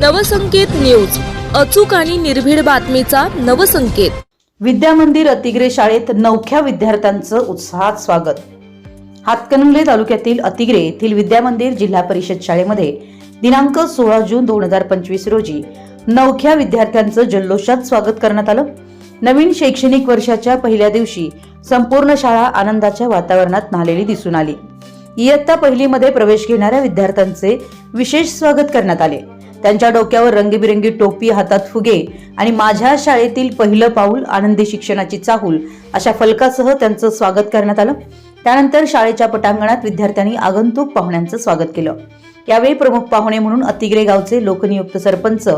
Navsanket news अचूक आणि निर्भीड बातमीचा नवसंकेत. विद्या मंदिर अतिग्रे शाळेत नवख्या विद्यार्थ्यांचं उत्साहात स्वागत. हातकणंगले तालुक्यातील अतिग्रे येथील विद्या मंदिर जिल्हा परिषद शाळेमध्ये दिनांक सोळा जून दोन हजार पंचवीस रोजी नवख्या विद्यार्थ्यांचं जल्लोषात स्वागत करण्यात आलं. नवीन शैक्षणिक वर्षाच्या पहिल्या दिवशी संपूर्ण शाळा आनंदाच्या वातावरणात न्हालेली दिसून आली. इयत्ता पहिलीमध्ये प्रवेश घेणाऱ्या विद्यार्थ्यांचे विशेष स्वागत करण्यात आले. त्यांच्या डोक्यावर रंगीबिरंगी टोपी हातात फुगे आणि माझ्या शाळेतील पहिलं पाऊल आनंदी शिक्षणाची चाहूल अशा फलकासह त्यांचं स्वागत करण्यात आलं. त्यानंतर शाळेच्या पटांगणात विद्यार्थ्यांनी आगंतुक पाहुण्यांचं स्वागत केलं. यावेळी प्रमुख पाहुणे म्हणून अतिग्रे गावचे लोकनियुक्त सरपंच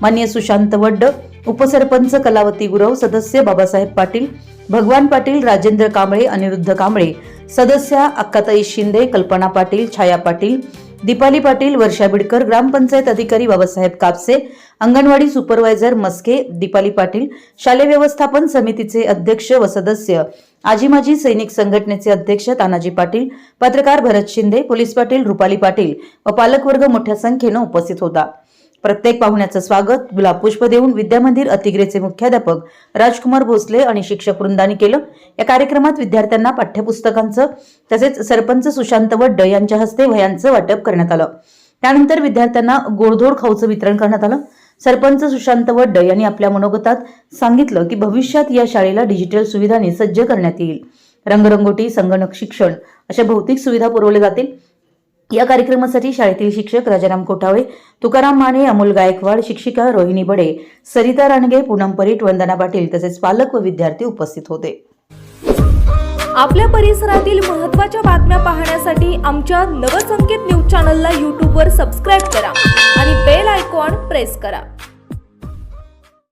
मान्य सुशांत वड्ड उपसरपंच कलावती गुरव सदस्य बाबासाहेब पाटील भगवान पाटील राजेंद्र कांबळे अनिरुद्ध कांबळे सदस्या अक्काताई शिंदे कल्पना पाटील छाया पाटील दीपाली पाटील वर्षा बिडकर ग्रामपंचायत अधिकारी बाबासाहेब कापसे अंगणवाडी सुपरवायझर मस्के दीपाली पाटील शालेय व्यवस्थापन समितीचे अध्यक्ष व सदस्य आजी माजी सैनिक संघटनेचे अध्यक्ष तानाजी पाटील पत्रकार भरत शिंदे पोलीस पाटील रुपाली पाटील व पालकवर्ग मोठ्या संख्येनं उपस्थित होता. प्रत्येक पाहुण्याचं स्वागत गुलाब पुष्प देऊन विद्यामंदिर अतिग्रेचे मुख्याध्यापक राजकुमार भोसले आणि शिक्षक वृंदांनी केलं. या कार्यक्रमात विद्यार्थ्यांना पाठ्यपुस्तकांचं तसेच सरपंच सुशांत वड्ड यांच्या हस्ते वयांचं वाटप करण्यात आलं. त्यानंतर विद्यार्थ्यांना गोडधोड खाऊचं वितरण करण्यात आलं. सरपंच सुशांत वड्ड यांनी आपल्या मनोगतात सांगितलं की भविष्यात या शाळेला डिजिटल सुविधांनी सज्ज करण्यात येईल. रंगरंगोटी संगणक शिक्षण अशा भौतिक सुविधा पुरवल्या जातील. या कार्यक्रमासाठी शाळेतील शिक्षक राजाराम कोठावे तुकाराम माने अमोल गायकवाड शिक्षिका रोहिणी बडे सरिता रानगे पूनम परीट वंदना पाटील तसेच पालक व विद्यार्थी उपस्थित होते. आपल्या परिसरातील महत्त्वाच्या बातम्या पाहण्यासाठी आमच्या नवसंकेत न्यूज चॅनलला यूट्यूबवर सबस्क्राईब करा आणि बेल आयकॉन प्रेस करा.